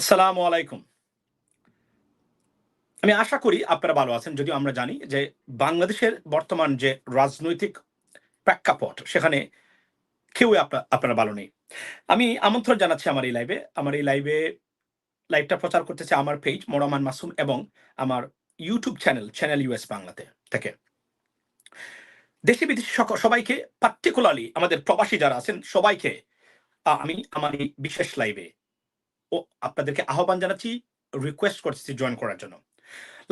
আসসালামু আলাইকুম। আমি আশা করি আপনারা ভালো আছেন, যদিও আমরা জানি যে বাংলাদেশের বর্তমান যে রাজনৈতিক প্রেক্ষাপট, সেখানে কেউই আপনা- আপনারা ভালো নেই। আমি আমন্ত্রণ জানাচ্ছি আমার এই লাইভে আমার এই লাইভে লাইভটা প্রচার করতেছে আমার পেজ মোরামান মাসুম এবং আমার ইউটিউব চ্যানেল চ্যানেল ইউএস বাংলাতে থেকে। দেশে বিদেশে সবাইকে পার্টিকুলারলি আমাদের প্রবাসী যারা আছেন, সবাইকে আমি আমার এই বিশেষ লাইভে ও আপনাদেরকে আহ্বান জানাচ্ছি রিকোয়েস্ট করছি জয়েন করার জন্য।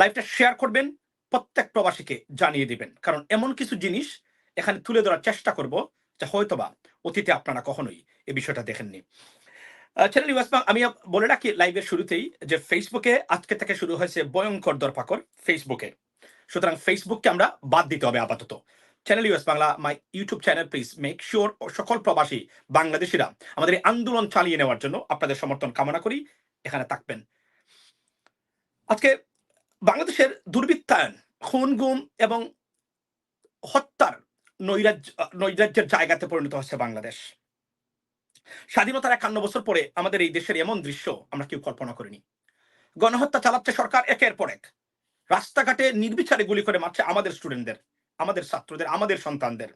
লাইভটা শেয়ার করবেন, প্রত্যেক প্রবাসীকে জানিয়ে দিবেন। কারণ এমন কিছু জিনিস এখানে তুলে ধরার চেষ্টা করব, যা হয়তোবা অতীতে আপনারা কখনোই এই বিষয়টা দেখেননি। চ্যানেল ইউএস আমি বলে রাখি লাইভের শুরুতেই যে ফেসবুকে আজকে থেকে শুরু হয়েছে ভয়ঙ্কর দরপাকর ফেসবুকে সুতরাং ফেসবুককে আমরা বাদ দিতে হবে আপাতত। Channel US Bangla my YouTube channel please make sure সকল প্রবাসী বাংলাদেশিরা আমাদের এই আন্দোলন চালিয়ে নেওয়ার জন্য আপনাদের সমর্থন কামনা করি। এখানে থাকবেন। আজকে বাংলাদেশের দুর্বৃত্তায়ন, খুন, গুম এবং হত্যার নৈরাজ্য, নৈরাজ্যের জায়গাতে পরিণত হচ্ছে বাংলাদেশ। স্বাধীনতার একান্ন বছর পরে আমাদের এই দেশের এমন দৃশ্য আমরা কেউ কল্পনা করিনি। গণহত্যা চালাচ্ছে সরকার একের পর এক। রাস্তাঘাটে নির্বিচারে গুলি করে মারছে আমাদের স্টুডেন্টদের। আমাদের ছাত্রদের, আমাদের সন্তানদের।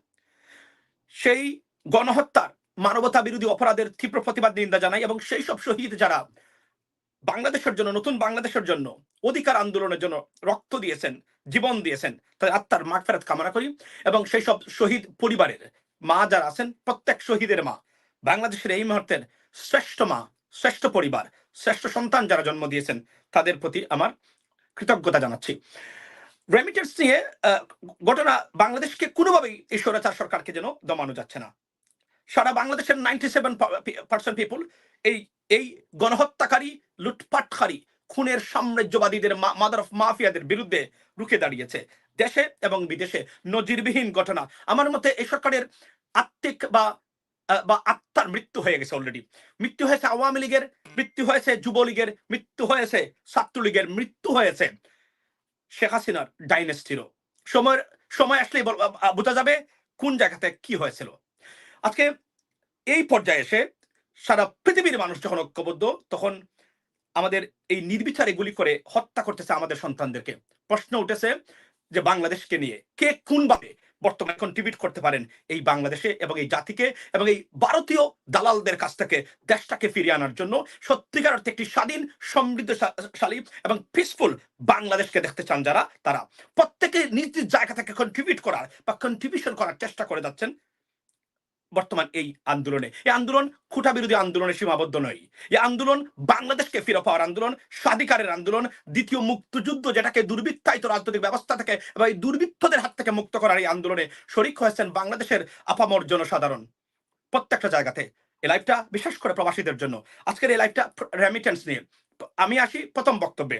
সেই গণহত্যার মানবতা বিরোধী অপরাধের তীব্র প্রতিবাদ নিন্দা জানাই এবং সেই সব শহীদ যারা বাংলাদেশের জন্য, নতুন বাংলাদেশের জন্য অধিকার আন্দোলনের জন্য রক্ত দিয়েছেন, জীবন দিয়েছেন, তাদের আত্মার মাঠ ফেরত কামনা করি এবং সেই সব শহীদ পরিবারের মা যারা আছেন, প্রত্যেক শহীদের মা, বাংলাদেশের এই মুহূর্তের শ্রেষ্ঠ মা, শ্রেষ্ঠ পরিবার, শ্রেষ্ঠ সন্তান যারা জন্ম দিয়েছেন, তাদের প্রতি আমার কৃতজ্ঞতা জানাচ্ছি। রেমিটেন্স নিয়ে ঘটনা বাংলাদেশকে কোনোভাবেই এই স্বৈরাচার সরকারকে যেন দমানো যাচ্ছে না। সারা বাংলাদেশের নাইনটি সেভেন পার্সেন্ট পিপুল এই এই গণহত্যাকারী, লুটপাটকারী, খুনের সাম্রাজ্যবাদীদের মাদার অফ মাফিয়াদের বিরুদ্ধে রুখে দাঁড়িয়েছে। দেশে এবং বিদেশে নজিরবিহীন ঘটনা। আমার মতে এই সরকারের আত্মিক বা বা আত্মার মৃত্যু হয়ে গেছে অলরেডি মৃত্যু হয়েছে আওয়ামী লীগের, মৃত্যু হয়েছে যুবলীগের, মৃত্যু হয়েছে ছাত্রলীগের, মৃত্যু হয়েছে। শেখ হাসিনার ডাইনেস্টিরও সময় সময় আহ, বোঝা যাবে কোন জায়গাতে কি হয়েছিল। আজকে এই পর্যায়ে এসে সারা পৃথিবীর মানুষ যখন ঐক্যবদ্ধ তখন আমাদের এই নির্বিচারে গুলি করে হত্যা করতেছে আমাদের সন্তানদেরকে। প্রশ্ন উঠেছে যে বাংলাদেশকে নিয়ে কে কোনভাবে বর্তমানে কন্ট্রিবিউট করতে পারেন এই বাংলাদেশে এবং এই জাতিকে এবং এই ভারতীয় দালালদের কাছ থেকে দেশটাকে ফিরিয়ে আনার জন্য সত্যিকার অর্থে একটি স্বাধীন, সমৃদ্ধশালী এবং পিসফুল বাংলাদেশকে দেখতে চান যারা, তারা। প্রত্যেকে নিজ নিজ জায়গা থেকে কন্ট্রিবিউট করার বা কন্ট্রিবিউশন করার চেষ্টা করে যাচ্ছেন। বর্তমান এই আন্দোলনে। এই আন্দোলন খুঁটা বিরোধী আন্দোলনে সীমাবদ্ধ নয়। এই আন্দোলন বাংলাদেশকে ফিরে পাওয়ার আন্দোলন, স্বাধিকারের আন্দোলন, দ্বিতীয় মুক্তিযুদ্ধ যেটাকে দুর্বৃত্তায়িত রাজনৈতিক ব্যবস্থা থেকে এবং এই দুর্বৃত্তদের হাত থেকে মুক্ত করার এই আন্দোলনে শরিক হয়েছেন বাংলাদেশের আপামর জনসাধারণ। প্রত্যেকটা জায়গাতে এই লাইভটা, বিশেষ করে প্রবাসীদের জন্য। আজকের এই লাইভটা রেমিটেন্স নিয়ে। আমি আসি প্রথম বক্তব্যে।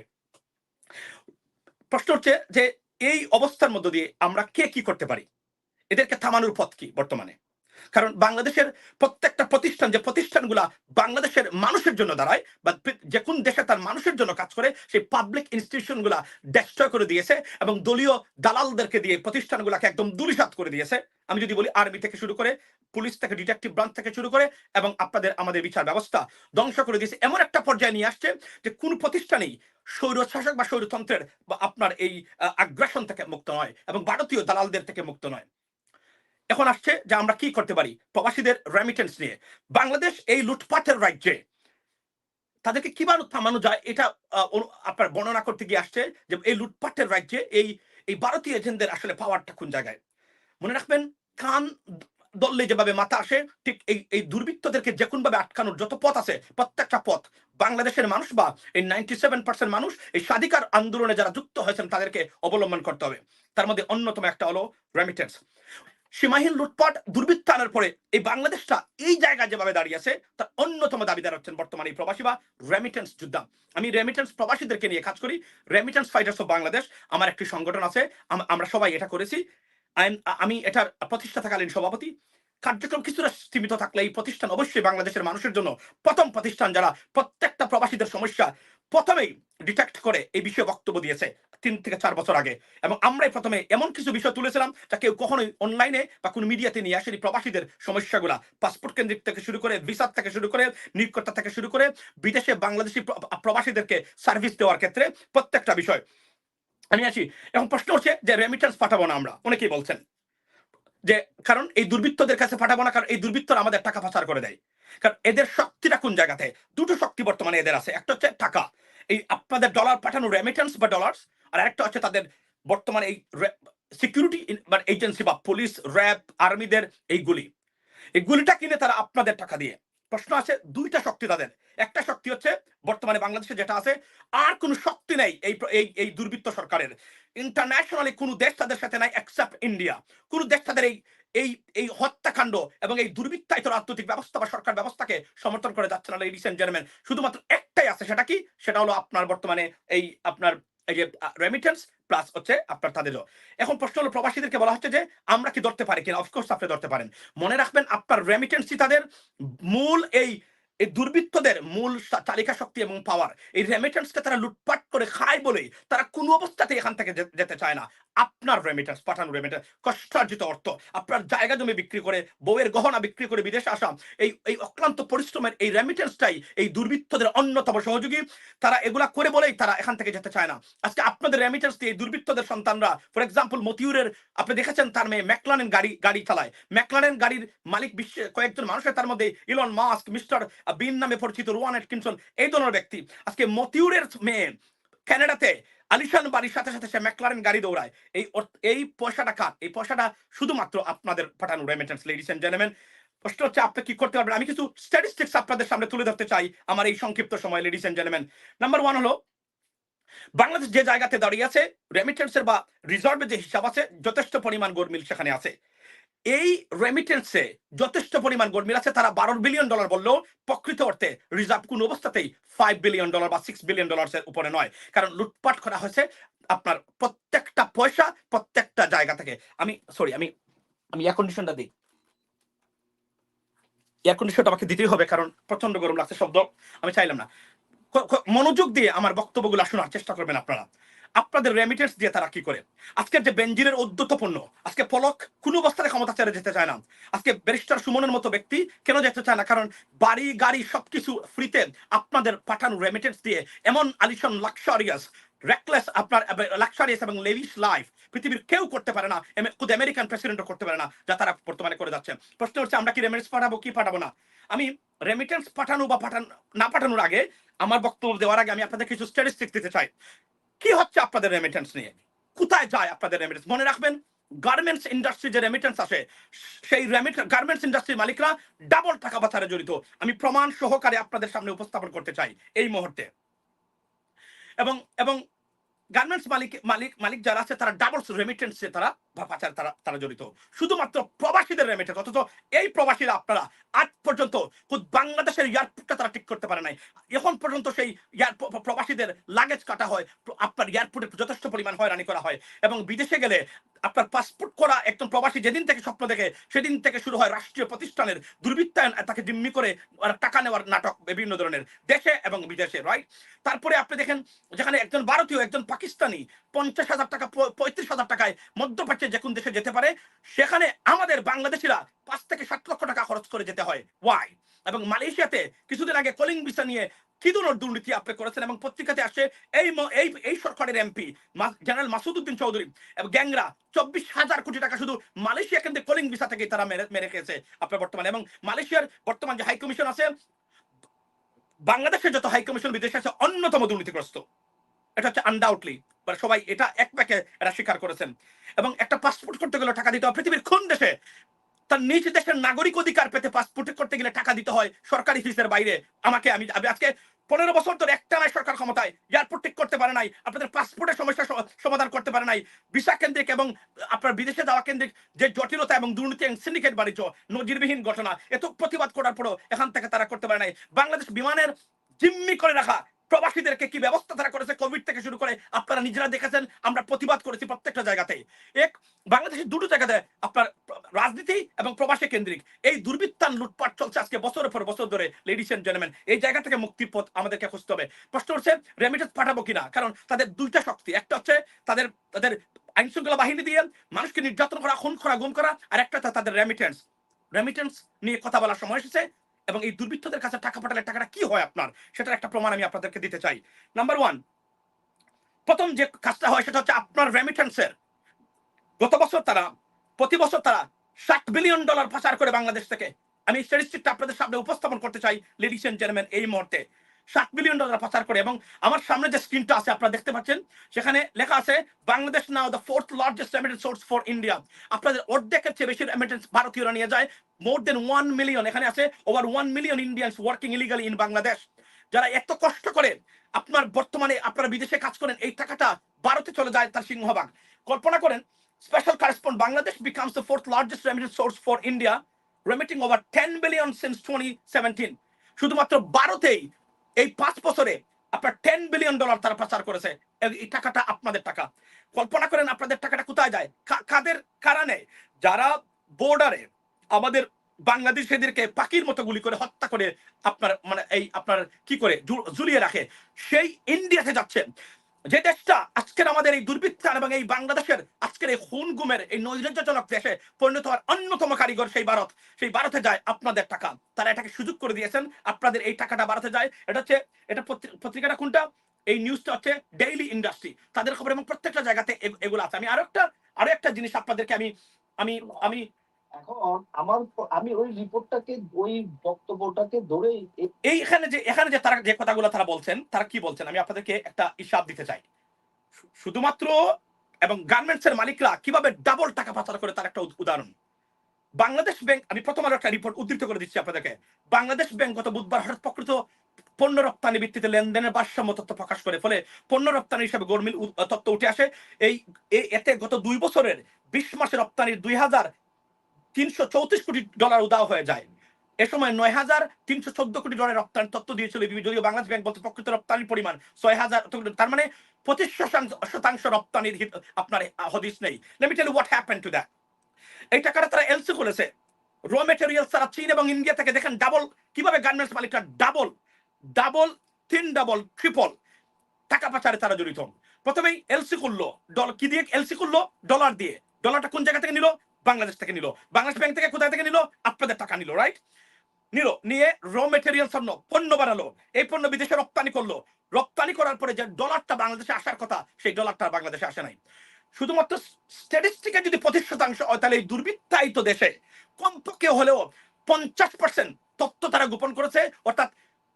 প্রশ্ন হচ্ছে যে, এই অবস্থার মধ্য দিয়ে আমরা কে কি করতে পারি? এদেরকে থামানোর পথ কি বর্তমানে? কারণ বাংলাদেশের প্রত্যেকটা প্রতিষ্ঠান, যে প্রতিষ্ঠানগুলা বাংলাদেশের মানুষের জন্য দাঁড়ায়, বা যে কোন দেশে তার মানুষের জন্য কাজ করে, সেই পাবলিক ইনস্টিটিউশনগুলা ডেস্ট্রয় করে দিয়েছে এবং দলীয় দালালদেরকে দিয়ে প্রতিষ্ঠানগুলাকে একদম দুলিশাত করে দিয়েছে। আমি যদি বলি আর্মি থেকে শুরু করে পুলিশ থেকে ডিটেকটিভ ব্রাঞ্চ থেকে শুরু করে, এবং আপনাদের আমাদের বিচার ব্যবস্থা ধ্বংস করে দিয়েছে। এমন একটা পর্যায়ে নিয়ে আসছে যে কোন প্রতিষ্ঠানেই স্বৈরশাসক বা স্বৈরতন্ত্রের বা আপনার এই আগ্রাসন থেকে মুক্ত নয় এবং ভারতীয় দালালদের থেকে মুক্ত নয়। এখন আসছে যে আমরা কি করতে পারি? প্রবাসীদের রেমিটেন্স নিয়ে। বাংলাদেশ এই লুটপাটের রাজ্যে তাদেরকে কীভাবে থামানো যায়? এটা আপনার বর্ণনা করতে গিয়ে আসছে যে এই লুটপাটের রাজ্যে এই এই ভারতীয় এজেন্টদের আসলে পাওয়ারটা কোন জায়গায়? মনে রাখবেন কান দললে যেভাবে মাথা আসে, ঠিক এই এই দুর্বৃত্তদেরকে যে কোনভাবে আটকানোর যত পথ আছে, প্রত্যেকটা পথ, বাংলাদেশের মানুষ বা এই নাইনটি সেভেন পার্সেন্ট মানুষ এই স্বাধিকার আন্দোলনে যারা যুক্ত হয়েছেন তাদেরকে অবলম্বন করতে হবে। তার মধ্যে অন্যতম একটা হলো রেমিটেন্স সীমাহীন লুটপাট দুর্বৃত্তায়নের পরে এই বাংলাদেশটা এই জায়গায় যেভাবে দাঁড়িয়ে আছে, তার অন্যতম দাবিদার হচ্ছেন বর্তমানে এই প্রবাসী বা রেমিটেন্স যোদ্ধা। আমি রেমিটেন্স প্রবাসীদেরকে নিয়ে কাজ করি রেমিটেন্স ফাইটার্স অফ বাংলাদেশ আমার একটি সংগঠন আছে আমরা সবাই এটা করেছি। আমি এটার প্রতিষ্ঠাতাকালীন সভাপতি। কার্যক্রম কিছুটা সীমিত থাকলে এই প্রতিষ্ঠান অবশ্যই বাংলাদেশের মানুষের জন্য প্রথম প্রতিষ্ঠান, যারা প্রত্যেকটা প্রবাসীদের সমস্যা প্রথমেই ডিটেক্ট করে এই বিষয়ে বক্তব্য দিয়েছে তিন থেকে চার বছর আগে। এবং আমরাই প্রথমে এমন কিছু বিষয় তুলেছিলাম যা কেউ কখনোই অনলাইনে বা কোনো মিডিয়াতে নিয়ে আসেনি। প্রবাসীদের সমস্যাগুলা পাসপোর্ট কেন্দ্রিক থেকে শুরু করে ভিসার থেকে শুরু করে নিয়োগকর্তা থেকে শুরু করে, বিদেশে বাংলাদেশি প্রবাসীদেরকে সার্ভিস দেওয়ার ক্ষেত্রে প্রত্যেকটা বিষয়। আমি আসি এখন প্রশ্ন হচ্ছে যে রেমিটেন্স পাঠাবো না আমরা। অনেকেই বলছেন যে, কারণ এই দুর্বৃত্তদের কাছে পাঠাবো না, কারণ এই দুর্বৃত্তরা আমাদের টাকা পাচার করে দেয়। কারণ এদের শক্তিটা কোন জায়গাতে দুটো শক্তি বর্তমানে এদের আছে। একটা হচ্ছে টাকা। এই আপনাদের ডলার পাঠানো রেমিটেন্স বা ডলার্স আর একটা হচ্ছে তাদের বর্তমানে এই সিকিউরিটি এজেন্সি বা পুলিশ র্যাব আর্মিদের এইগুলি এই গুলিটা কিনে তারা আপনাদের টাকা দিয়ে। প্রশ্ন আছে, দুইটা শক্তি তাদের। একটা শক্তি হচ্ছে, বর্তমানে বাংলাদেশে যেটা আছে, আর কোনো শক্তি নেই এই এই এই দুর্বৃত্ত সরকারের। ইন্টারন্যাশনালি কোনো দেশ তাদের সাথে নাই এক্সেপ্ট ইন্ডিয়া কোনো দেশ তাদের এই এই এই হত্যাকাণ্ড এবং এই দুর্বৃত্তায়িত রাজনৈতিক ব্যবস্থা বা সরকার ব্যবস্থাকে সমর্থন করে যাচ্ছে না লেডিস এন্ড জেন্টলম্যান শুধুমাত্র একটাই আছে, সেটা কি? সেটা হলো আপনার বর্তমানে এই আপনার, এই যে রেমিটেন্স প্লাস হচ্ছে আপনার তাদেরও এখন প্রশ্ন হলো, প্রবাসীদেরকে বলা হচ্ছে যে, আমরা কি ধরতে পারি কিনা? অফকোর্স আপনি ধরতে পারেন। মনে রাখবেন, আপনার রেমিটেন্সই তাদের মূল এই এই দুর্বৃত্তদের মূল চালিকা শক্তি এবং পাওয়ার এই রেমিটেন্সকে তারা লুটপাট করে খায় বলেই তারা কোনো অবস্থাতে এখান থেকে যেতে চায় না। আপনার রেমিটেন্স, পাঠানো রেমিটেন্স, কষ্টার্জিত অর্থ, আপনার জায়গা জমি বিক্রি করে, বউয়ের গহনা বিক্রি করে বিদেশে আসা, এই এই অক্লান্ত পরিশ্রমের এই রেমিটেন্সটাই এই দুর্বৃত্তদের অন্যতম সহযোগী। তারা এগুলা করে বলেই তারা এখান থেকে যেতে চায় না। আজকে আপনাদের রেমিটেন্স দিয়ে দুর্বৃত্তদের সন্তানরা ফর এক্সাম্পল মতিউরের, আপনি দেখেছেন তার মেয়ে ম্যাকলারেন গাড়ি গাড়ি চালায়। ম্যাকলারেন গাড়ির মালিক বিশ্বে কয়েকজন মানুষের তার মধ্যে ইলন মাস্ক মিস্টার বিন নামে পরিচিত রোয়ান এটকিনসন এই ধরনের ব্যক্তি। আজকে মতিউরের মেয়ে কানাডাতে আলিশান বাড়ির সাথে সাথে সে ম্যাকলারেন গাড়ি দৌড়ায়। এই এই পয়সাটা কার? এই পয়সাটা শুধুমাত্র আপনাদের পাঠানো রেমিটেন্স লেডিস এন্ড জেন্টলম্যান প্রশ্ন হচ্ছে, আপনি কি করতে পারবেন? আমি কিছু স্ট্যাটিস্টিক্স আপনাদের সামনে তুলে ধরতে চাই আমার এই সংক্ষিপ্ত সময় ladies and gentleman number one হলো, বাংলাদেশ যে জায়গাতে দাঁড়িয়ে আছে রেমিটেন্সের বা রিজার্ভের যে হিসাব আছে, যথেষ্ট পরিমাণ গরমিল সেখানে আছে। এই রেমিটেন্সে যথেষ্ট পরিমাণ গরমিল আছে। তারা বারো বিলিয়ন ডলার বললেও প্রকৃত অর্থে রিজার্ভ কোন অবস্থাতেই ফাইভ বিলিয়ন ডলার বা সিক্স বিলিয়ন ডলার উপরে নয়। কারণ লুটপাট করা হয়েছে আপনার প্রত্যেকটা পয়সা প্রত্যেকটা জায়গা থেকে। আমি সরি আমি আমি এয়ার কন্ডিশনটা দিই। এয়ার কন্ডিশনটা আমাকে দিতেই হবে কারণ প্রচণ্ড গরম লাগছে শব্দ। আমি চাইলাম না। মনোযোগ দিয়ে আমার বক্তব্যগুলো শোনার চেষ্টা করবেন আপনারা। আপনাদের রেমিটেন্স দিয়ে তারা কি করে? আজকের যে বেঞ্জিরের উদ্যতপূর্ণ আজকে পলক কোনো অবস্থাতে ক্ষমতা ছেড়ে যেতে চায় না। আজকে ব্যারিস্টার সুমনের মতো ব্যক্তি কেন যেতে চায় না? কারণ বাড়ি, গাড়ি সবকিছু ফ্রিতে আপনাদের পাঠানো রেমিটেন্স দিয়ে এমন আলিশন লাক্সারিয়াস রেকলেস আপনার লাক্সারিয়াস এবং লেভিশ লাইফ পৃথিবীর কেউ করতে পারে না খুদ আমেরিকান প্রেসিডেন্টও করতে পারে না, যা তারা বর্তমানে করে যাচ্ছে। প্রশ্ন হচ্ছে, আমরা কি রেমিটেন্স পাঠাবো, কি পাঠাবো না? আমি রেমিটেন্স পাঠানো বা পাঠান, না পাঠানোর আগে আমার বক্তব্য দেওয়ার আগে আমি আপনাদের কিছু স্ট্যাটিস্টিক্স দিতে চাই। কি হচ্ছে আপনাদের রেমিটেন্স নিয়ে? কোথায় যায় আপনাদের রেমিটেন্স মনে রাখবেন গার্মেন্টস ইন্ডাস্ট্রি যে রেমিটেন্স আসে, সেই গার্মেন্টস ইন্ডাস্ট্রির মালিকরা ডাবল টাকা পাচারে জড়িত। আমি প্রমাণ সহকারে আপনাদের সামনে উপস্থাপন করতে চাই এই মুহূর্তে। এবং এবং গার্মেন্টস মালিক মালিক মালিক যারা আছে, তারা ডাবলস রেমিটেন্সে তারা পাচার তারা তারা জড়িত। শুধুমাত্র প্রবাসীদের রেমিটেন্স অথচ এই প্রবাসীরা আপনারা আজ পর্যন্ত খুদ বাংলাদেশের এয়ারপোর্টটা তারা ঠিক করতে পারে নাই। এখন পর্যন্ত সেই প্রবাসীদের লাগেজ কাটা হয় আপনার এয়ারপোর্টে যথেষ্ট পরিমাণ হয়রানি করা হয়। এবং বিদেশে গেলে আপনার পাসপোর্ট করা একজন প্রবাসী যেদিন থেকে স্বপ্ন দেখে, সেদিন থেকে শুরু হয় রাষ্ট্রীয় প্রতিষ্ঠানের দুর্বৃত্তায়ন, তাকে জিম্মি করে টাকা নেওয়ার নাটক বিভিন্ন ধরনের দেশে এবং বিদেশে রাইট তারপরে আপনি দেখেন, যেখানে একজন ভারতীয়, একজন পাকিস্তানি, পঞ্চাশ হাজার টাকা, পঁয়ত্রিশ হাজার টাকায় মধ্যপ্রাচ্যে যে কোন দেশে যেতে পারে, সেখানে আমাদের বাংলাদেশিরা পাঁচ থেকে সাত লক্ষ টাকা খরচ করে যেতে হয়। ওয়াই এবং মালয়েশিয়াতে কিছুদিন আগে কলিং ভিসা নিয়ে কি ধরনের দুর্নীতি আপনি করেছেন এবং পত্রিকাতে আসে এই এই এই সরকারের এমপি জেনারেল চৌধুরী এবং গ্যাংরা চব্বিশ হাজার কোটি টাকা শুধু মালয়েশিয়া কেন্দ্রে কলিং ভিসা থেকে তারা মেরে মেরে খেয়েছে আপনার বর্তমানে। এবং মালয়েশিয়ার বর্তমান যে হাই কমিশন আছে বাংলাদেশের যত হাইকমিশন বিদেশে আছে, অন্যতম দুর্নীতিগ্রস্ত। এটা হচ্ছে আনডাউটলি সবাই এটা এক প্যাকে এরা স্বীকার করেছেন। এবং একটা পাসপোর্ট করতে গেলে টাকা দিতে হয়। পৃথিবীর কোন দেশে তার নিজ দেশের নাগরিক অধিকার পেতে পাসপোর্ট করতে গেলে টাকা দিতে হয় সরকারি ফিসের বাইরে? আমাকে, আমি আমি আজকে পনেরো বছর ধরে একটা নাই সরকার ক্ষমতায়। এয়ারপোর্ট ঠিক করতে পারে নাই, আপনাদের পাসপোর্টের সমস্যা সমাধান করতে পারে নাই। ভিসা কেন্দ্রিক এবং আপনার বিদেশে যাওয়া কেন্দ্রিক যে জটিলতা এবং দুর্নীতি এবং সিন্ডিকেট বাণিজ্য, নজিরবিহীন ঘটনা এত প্রতিবাদ করার পরও এখান থেকে তারা করতে পারে নাই। বাংলাদেশ বিমানের জিম্মি করে রাখা প্রবাসীদেরকে কি ব্যবস্থা তারা করেছে? কোভিড থেকে শুরু করে আপনারা নিজেরা দেখেছেন, আমরা প্রতিবাদ করেছি প্রত্যেকটা জায়গাতে এক, বাংলাদেশের দুটো জায়গাতে আপনার রাজনীতি এবং প্রবাসী কেন্দ্রিক। এই দুর্বৃত্তান লুটপাট চলছে আজকে বছরের পর বছর ধরে লেডিস এন্ড জেন্টলম্যান এই জায়গা থেকে মুক্তির পথ আমাদেরকে খুঁজতে হবে। প্রশ্ন হচ্ছে রেমিটেন্স পাঠাবো কিনা? কারণ তাদের দুইটা শক্তি, একটা হচ্ছে তাদের তাদের আইন শৃঙ্খলা বাহিনী দিয়ে মানুষকে নির্যাতন করা, খুন করা, গুম করা, আর একটা তাদের রেমিটেন্স রেমিটেন্স নিয়ে কথা বলার সময় এসেছে। এবং এই দুর্বৃত্তদের কাছে টাকা পাঠালে টাকাটা কি হয় আপনার? সেটার একটা প্রমাণ আমি আপনাদেরকে দিতে চাই। নাম্বার ওয়ান প্রথম যে কাজটা হয় সেটা হচ্ছে আপনার রেমিটেন্সের গত বছর তারা, প্রতি বছর তারা ষাট বিলিয়ন ডলার পাচার করে বাংলাদেশ থেকে। আমি স্ট্যাটিস্টিকটা আপনাদের সামনে উপস্থাপন করতে চাই লেডিস এন্ড জেন্টলম্যান এই মুহূর্তে। ষাট বিলিয়ন ডলার পাচার করে এবং আমার সামনে যে স্ক্রিনটা আছে, আপনারা দেখতে পাচ্ছেন, সেখানে লেখা আছে, Bangladesh now the fourth largest remittance source for India আপনাদের অর্ধেকের চেয়ে বেশি রেমিটেন্স ভারতীয়রা নিয়ে যায় মোর দেন ওয়ান মিলিয়ন এখানে আছে over one million Indians working illegally in Bangladesh যারা এত কষ্ট করে আপনার বর্তমানে আপনারা বিদেশে কাজ করেন, এই টাকাটা ভারতে চলে যায় তার সিংহভাগ। কল্পনা করেন special correspond Bangladesh becomes the fourth largest remittance source for India remitting over ten billion since twenty seventeen শুধুমাত্র ভারতেই এই পাঁচ বছরে আপনার টেন বিলিয়ন ডলার তারা পাচার করেছে। এই- টাকাটা আপনাদের টাকা। কল্পনা করেন আপনাদের টাকাটা কোথায় যায়? কাদের কারণে? যারা বোর্ডারে আমাদের বাংলাদেশিদেরকে পাখির মতো গুলি করে হত্যা করে আপনার মানে এই আপনার কি করে? ঝুলিয়ে রাখে। সেই ইন্ডিয়াতে যাচ্ছে। যে দেশটা আজকের আমাদের এই দুর্বৃত্তার এবং এই বাংলাদেশের আজকের এই খুন গুমের এই নৈরাজ্যজনক দেশে পরিণত হওয়ার অন্যতম কারিগর সেই ভারত। সেই ভারতে যায় আপনাদের টাকা। তারা এটাকে সুযোগ করে দিয়েছেন, আপনাদের এই টাকাটা ভারতে যায়। এটা হচ্ছে, এটা পত্রিকাটা কোনটা? এই নিউজটা হচ্ছে ডেইলি ইন্ডাস্ট্রি তাদের খবর এবং প্রত্যেকটা জায়গাতে এগুলো আছে। আমি আরও একটা আরও একটা জিনিস আপনাদেরকে আমি আমি আমি এখন আমার আমি ওই রিপোর্টটাকে, ওই বক্তব্যটাকে ধরেই এই এখানে যে এখানে যে তারা, যে কথাগুলো তারা বলছেন, তারা কি বলছেন? আমি আপনাদেরকে একটা হিসাব দিতে চাই। শুধুমাত্র এবং গার্মেন্টস এর মালিকরা কীভাবে ডাবল টাকা পাচার করে তার একটা উদাহরণ? বাংলাদেশ ব্যাংক আমি প্রথম আরও একটা রিপোর্ট উদ্ধৃত করে দিচ্ছি আপনাদেরকে। বাংলাদেশ ব্যাংক গত বুধবার হঠাৎ প্রকৃত পণ্য রপ্তানি ভিত্তিতে লেনদেনের ভারসাম্য তথ্য প্রকাশ করে, ফলে পণ্য রপ্তানি হিসাবে গরমিল তথ্য উঠে আসে। এই এতে গত দুই বছরের বিশ মাসে রপ্তানির দুই হাজার তিনশো চৌত্রিশ কোটি ডলার উদাও হয়ে যায়। এ সময় নয় হাজার তিনশো চোদ্দ কোটি ডলার রপ্তানি তথ্য দিয়েছিল যদিও বাংলাদেশ ব্যাংক বলতে প্রকৃত রপ্তানির পরিমাণ ছয় হাজার, তার মানে পঁচিশ শতাংশ রপ্তানির আপনার হদিস নেই। Let me tell what happen to that এই টাকাটা তারা এলসি করেছে র মেটেরিয়াল তারা চীন এবং ইন্ডিয়া থেকে দেখেন ডাবল কীভাবে গার্মেন্টস মালিকরা ডাবল ডাবল তিন ডাবল ট্রিপল টাকা পাচারে তারা জড়িত। প্রথমেই এলসি করল ডল কি দিয়ে এলসি করল ডলার দিয়ে। ডলারটা কোন জায়গা থেকে নিল? বাংলাদেশ থেকে নিল। বাংলাদেশ ব্যাংক থেকে কোথায় থেকে নিল? আপনাদের টাকা নিল রাইট নিল, নিয়ে র মেটেরিয়াল পণ্য পণ্য বানালো। এই পণ্য বিদেশে রপ্তানি করল। রপ্তানি করার পরে যে ডলারটা বাংলাদেশে আসার কথা, সেই ডলারটা বাংলাদেশে আসে নাই। শুধুমাত্র স্ট্যাটিস্টিকে যদি পঁচিশ শতাংশ হয়, তাহলে এই দুর্বৃত্তায়িত দেশে কমপক্ষে হলেও পঞ্চাশ পার্সেন্ট তথ্য তারা গোপন করেছে। অর্থাৎ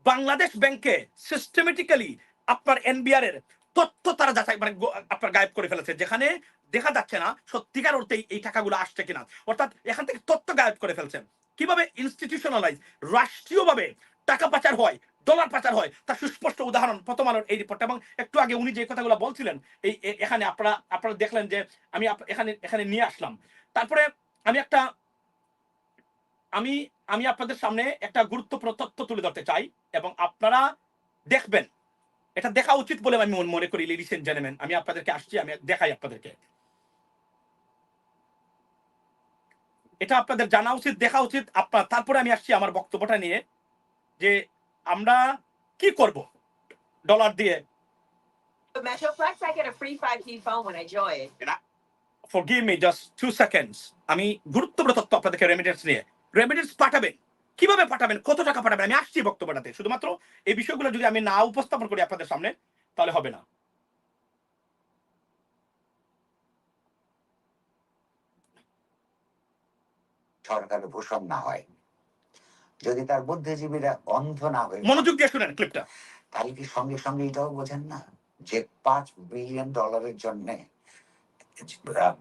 বাংলাদেশ ব্যাংকে সিস্টেমেটিক্যালি আপনার এনবিআর এর তথ্য তারা যাচাই মানে আপনার গায়েব করে ফেলেছে। যেখানে দেখা যাচ্ছে না সত্যিকার অর্থে এই টাকাগুলো আসছে কিনা। অর্থাৎ এখান থেকে তথ্য গায়েব করে ফেলছেন। কীভাবে ইনস্টিটিউশনালাইজ রাষ্ট্রীয়ভাবে টাকা পাচার হয় ডলার পাচার হয় তার সুস্পষ্ট উদাহরণ প্রথম আলোর এই রিপোর্ট এবং একটু আগে উনি যে কথাগুলো বলছিলেন, এই এখানে আপনারা আপনারা দেখলেন যে আমি এখানে এখানে নিয়ে আসলাম। তারপরে আমি একটা, আমি আমি আপনাদের সামনে একটা গুরুত্বপূর্ণ তথ্য তুলে ধরতে চাই, এবং আপনারা দেখবেন। এটা দেখা উচিত বলে আমি মন- করি লেডিস এন্ড জেন্টলম্যান আমি আপনাদেরকে আসছি, আমি দেখাই আপনাদেরকে। এটা আপনাদের জানা উচিত দেখা উচিত। আপনার তারপরে আমি আসছি আমার বক্তব্যটা নিয়ে যে আমরা কি করব ডলার দিয়ে। But Metro I get a free 5G phone when I join. Forgive me just two seconds আমি গুরুত্বপূর্ণ তথ্য আপনাদেরকে রেমিটেন্স নিয়ে। রেমিটেন্স পাঠাবেন। কীভাবে পাঠাবেন? কত টাকা পাঠাবেন? আমি আসছি বক্তব্যটাতে। শুধুমাত্র এই বিষয়গুলো যদি আমি না উপস্থাপন করি আপনাদের সামনে তাহলে হবে না। সরকারের ভূষণ না হয়। যদি তার বুদ্ধিজীবীরা অন্ধ না হয়ে মনোযোগ দিয়ে শুনেন ক্লিপটা। তাহলে কি সঙ্গে সঙ্গে এটাও বোঝেন না যে পাঁচ বিলিয়ন ডলারের জন্য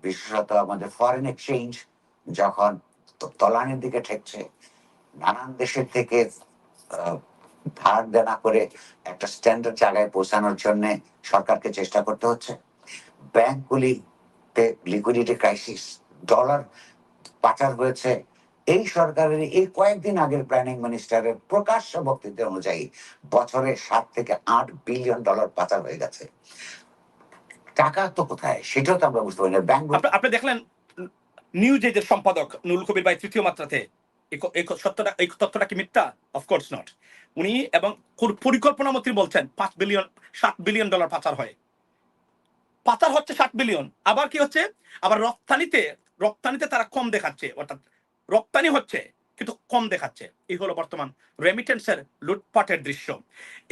বিশেষত আমাদের ফরেন এক্সচেঞ্জ যখন তলানির দিকে ঠেকছে নানান দেশের থেকে ধার দেনা করে একটা স্ট্যান্ডার্ড জায়গায় পৌঁছানোর জন্য সরকারকে চেষ্টা করতে হচ্ছে। ব্যাংকগুলিতে লিকুইডিটি ক্রাইসিস ডলার পাচার হয়েছে। এই সরকারের এই কয়েকদিন আগের প্ল্যানিং মিনিস্টারের প্রকাশ্য বক্তৃতা অনুযায়ী বছরে সাত থেকে আট বিলিয়ন ডলার পাচার হয়ে গেছে। টাকা তো কোথায়? সেটাও তো আমরা বুঝতে পারি না। ব্যাংক আপনি দেখলেন নিউজ এজের সম্পাদক নুরুল কবির ভাই তৃতীয় মাত্রাতে, এই সত্যটা, এই তথ্যটা কি মিথ্যা? অফকোর্স নট উনি এবং পরিকল্পনা মন্ত্রী বলছেন, পাঁচ বিলিয়ন, সাত বিলিয়ন ডলার পাচার হয়। পাচার হচ্ছে সাত বিলিয়ন। আবার কি হচ্ছে? আবার রপ্তানিতে রপ্তানিতে তারা কম দেখাচ্ছে, অর্থাৎ রপ্তানি হচ্ছে, কিন্তু কম দেখাচ্ছে। এই হলো বর্তমান রেমিটেন্সের লুটপাটের দৃশ্য।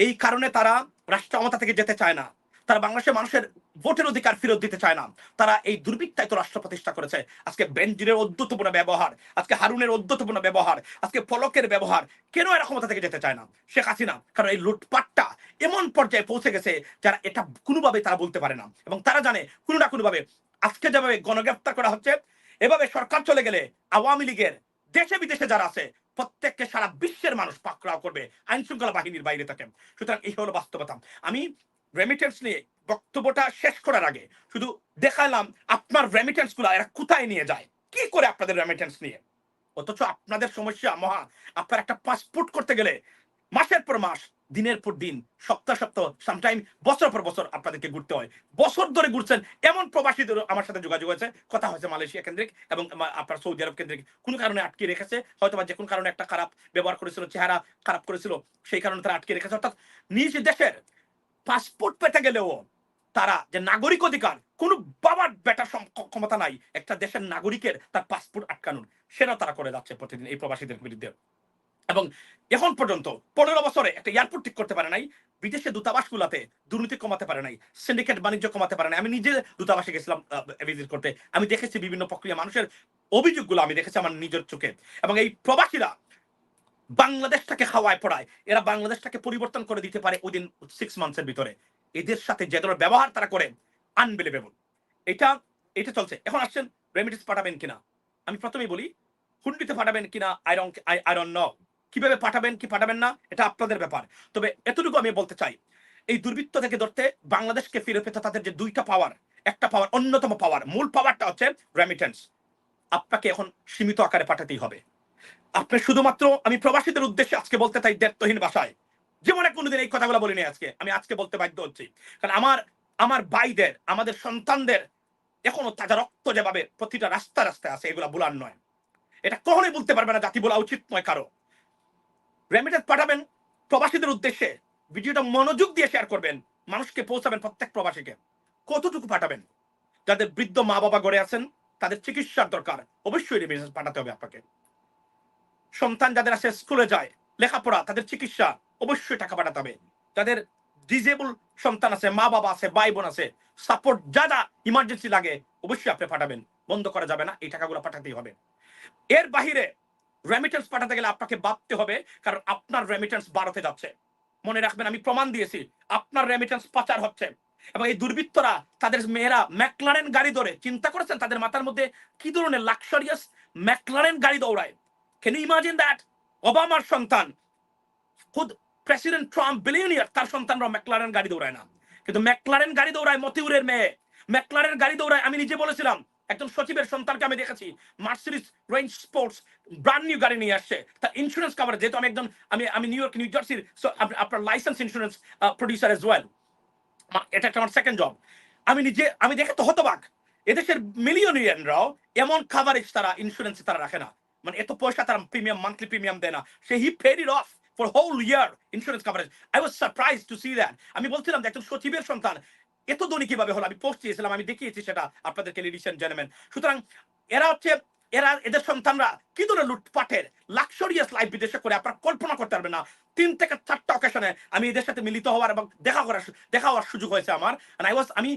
এই কারণে তারা রাষ্ট্র ক্ষমতা থেকে যেতে চায় না। তারা বাংলাদেশের মানুষের ভোটের অধিকার ফেরত দিতে চায় না। তারা এই দুর্বৃত্তায়িত রাষ্ট্র প্রতিষ্ঠা করেছে। আজকে বেঞ্জিরের অদ্যতপূর্ণ ব্যবহার, আজকে হারুনের অদ্যতপূর্ণ ব্যবহার, আজকে পলকের ব্যবহার, কেন এরা ক্ষমতা থেকে যেতে চায় না? শেখ হাসিনা, কারণ এই লুটপাটটা এমন পর্যায়ে পৌঁছে গেছে যারা এটা কোনোভাবে তারা বলতে পারে না। এবং তারা জানে কোনো না কোনোভাবে আজকে যেভাবে গণগ্রেপ্তার করা হচ্ছে এভাবে সরকার চলে গেলে আওয়ামী লীগের দেশে বিদেশে যারা আছে, প্রত্যেককে সারা বিশ্বের মানুষ পাকড়াও করবে আইন শৃঙ্খলা বাহিনীর বাইরে থাকেন সুতরাং এই হলো বাস্তবতা। আমি রেমিটেন্স নিয়ে বক্তব্যটা শেষ করার আগে শুধু দেখালাম আপনার রেমিটেন্সগুলা এরা কোথায় নিয়ে যায়? কি করে আপনাদের রেমিটেন্স নিয়ে? অথচ আপনাদের সমস্যা মহা। আপনার একটা পাসপোর্ট করতে গেলে মাসের পর মাস দিনের পর দিন, সপ্তাহ সপ্তাহ সামটাইম বছর পর বছর আপনাদেরকে ঘুরতে হয়। বছর ধরে ঘুরছেন এমন প্রবাসীদের আমার সাথে যোগাযোগ হয়েছে। কথা হয়েছে মালয়েশিয়া কেন্দ্রিক এবং আপনার সৌদি আরব কেন্দ্রিক। কোনো কারণে আটকে রেখেছে, হয়তো বা যে কোনো কারণে একটা খারাপ ব্যবহার করেছিল, চেহারা খারাপ করেছিল, সেই কারণে তারা আটকে রেখেছে। অর্থাৎ নিজ দেশের পাসপোর্ট পেতে গেলেও তারা যে নাগরিক অধিকার, কোন বাবার বেটার ক্ষমতা নাই। একটা দেশের নাগরিকের তার পাসপোর্ট আটকানোর। সেটাও তারা করে যাচ্ছে প্রতিদিন এই প্রবাসীদের বিরুদ্ধে। এবং এখন পর্যন্ত পনেরো বছরে একটা এয়ারপোর্ট ঠিক করতে পারে নাই, বিদেশে দূতাবাসগুলোতে দুর্নীতি কমাতে পারে নাই সিন্ডিকেট বাণিজ্য কমাতে পারে নাই। আমি নিজে দূতাবাসে গেছিলাম ভিজিট করতে। আমি দেখেছি বিভিন্ন প্রক্রিয়া, মানুষের অভিযোগগুলো আমি দেখেছি আমার নিজের চোখে। এবং এই প্রবাসীরা বাংলাদেশটাকে খাওয়ায় পড়ায়, এরা বাংলাদেশটাকে পরিবর্তন করে দিতে পারে উইদিন সিক্স মান্থসের ভিতরে। এদের সাথে যে ধরনের ব্যবহার তারা করে আনবিলিভেবল এটা এটা চলছে। এখন আসছেন রেমিডিস পাঠাবেন কিনা? আমি প্রথমেই বলি, হুন্ডিতে পাঠাবেন কিনা? আই ডোন্ট আই কীভাবে পাঠাবেন, কি পাঠাবেন না, এটা আপনাদের ব্যাপার। তবে এতটুকু আমি বলতে চাই, এই দুর্বৃত্ত থেকে ধরতে বাংলাদেশকে ফিরে পেতে তাদের যে দুইটা পাওয়ার একটা পাওয়ার অন্যতম পাওয়ার মূল পাওয়ারটা হচ্ছে রেমিটেন্স আপনাকে এখন সীমিত আকারে পাঠাতেই হবে। আপনি শুধুমাত্র, আমি প্রবাসীদের উদ্দেশ্যে আজকে বলতে চাই দায়িত্বহীন ভাষায় জীবনে কোনোদিন এই কথাগুলো বলিনি আজকে, আমি আজকে বলতে বাধ্য হচ্ছি। কারণ আমার আমার ভাইদের, আমাদের সন্তানদের এখনও তাজা রক্ত যেভাবে প্রতিটা রাস্তা রাস্তায় আছে, এগুলা বুলার নয়। এটা কখনোই বলতে পারবে না জাতি বলা উচিত নয় কারও। রেমিটেন্স পাঠাবেন প্রবাসীদের উদ্দেশ্যে। ভিডিওটা মনোযোগ দিয়ে শেয়ার করবেন। মানুষকে পৌঁছাবেন প্রত্যেক প্রবাসীকে। কতটুকু পাঠাবেন? যাদের বৃদ্ধ মা বাবা গড়ে আছেন, তাদের চিকিৎসার দরকার। অবশ্যই রেমিটেন্স পাঠাতে হবে আপনাকে। সন্তান যাদের আছে স্কুলে যায়, লেখাপড়া, তাদের চিকিৎসা, অবশ্যই টাকা পাঠাতে হবে। যাদের ডিজেবল সন্তান আছে মা বাবা আছে ভাই বোন আছে সাপোর্ট যা যা ইমার্জেন্সি লাগে, অবশ্যই আপনি পাঠাবেন। বন্ধ করা যাবে না, এই টাকাগুলো পাঠাতেই হবে। এর বাহিরে রেমিটেন্স পাঠাতে গেলে আপনাকে ভাবতে হবে, কারণ আপনার রেমিটেন্স বাড়তে যাচ্ছে। মনে রাখবেন, আমি প্রমাণ দিয়েছি, আপনার রেমিটেন্স পাচার হচ্ছে। এবং এই দুর্বৃত্তরা, তাদের মেয়েরা ম্যাকলারেন গাড়ি ধরে, চিন্তা করেছেন তাদের মাথার মধ্যে কি ধরনের লাক্সারিয়াস ম্যাকলারেন গাড়ি দৌড়ায়? ক্যান ইমাজিন দ্যাট ওবামার সন্তান, খুদ প্রেসিডেন্ট ট্রাম্প বিলিয়নিয়ার তার সন্তানরা ম্যাকলারেন গাড়ি দৌড়ায় না। কিন্তু ম্যাকলারেন গাড়ি দৌড়ায় মতিউরের মেয়ে। ম্যাকলারেন গাড়ি দৌড়ায়, আমি নিজে বলেছিলাম একজন সচিবের সন্তানকে আমি দেখেছি। Mercedes range sports brand new গাড়ি নিয়ে আসছে। তার ইন্স্যুরেন্স কাভার যেহেতু আমি একজন আমি আমি নিউ ইয়র্ক নিউ জার্সির আপনার licence insurance producer as well এটা একটা আমার সেকেন্ড জব আমি নিজে আমি দেখে তো হতবাক। এদেশের মিলিয়নিয়ানরাও এমন কাভারেজ তারা ইন্স্যুরেন্স তারা রাখে না। মানে এত পয়সা তারা প্রিমিয়াম মান্থলি প্রিমিয়াম দেয় না। সে he it off for whole year insurance coverage I was surprise to see that আমি বলছিলাম যে একজন সচিবের সন্তান এত ধনী কীভাবে হলো? আমি পোস্ট দিয়েছিলাম, আমি দেখিয়েছি সেটা আপনাদেরকে লেডিস এন্ড জেন্টলম্যান সুতরাং এরা হচ্ছে, এরা, এদের সন্তানরা কি ধরনের লুটপাটের লাক্সারিয়াস লাইফ বিদেশে করে আপনারা কল্পনা করতে পারবেন না। তিন থেকে চারটা অকেশনে আমি এদের সাথে মিলিত হওয়ার এবং দেখা করার দেখা হওয়ার সুযোগ হয়েছে আমার। আই ওয়াজ আমি